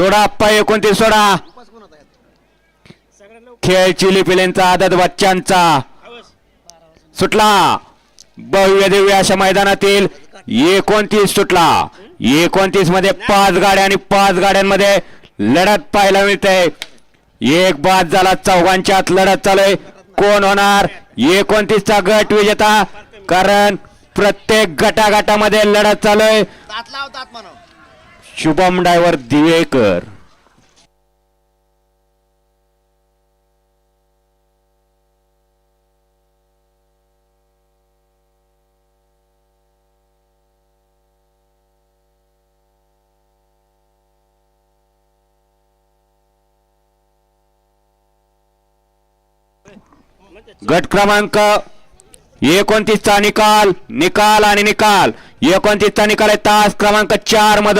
सोडा अप्पा एकोणतीस सोडा. खेळ चिली पिलेंचा आदत बच्चांचा. सुटला. भव्य दिव्य अशा मैदानातील एकोणतीस सुटला. एकोणतीसमध्ये पाच गाड्या आणि पाच गाड्यांमध्ये लढत पाहायला मिळते. एक बाद झाला चौघांच्यात लढत चालू आहे कोण होणार? एकोणतीस चा गट विजेता. कारण प्रत्येक गटागटामध्ये लढत चालू आहे शुभम डायव्हर दिवेकर. गट क्रमांक एकोणतीसचा निकाल निकाल आणि निकाल. एकोणतीसचा निकाल आहे तास क्रमांक चार मधून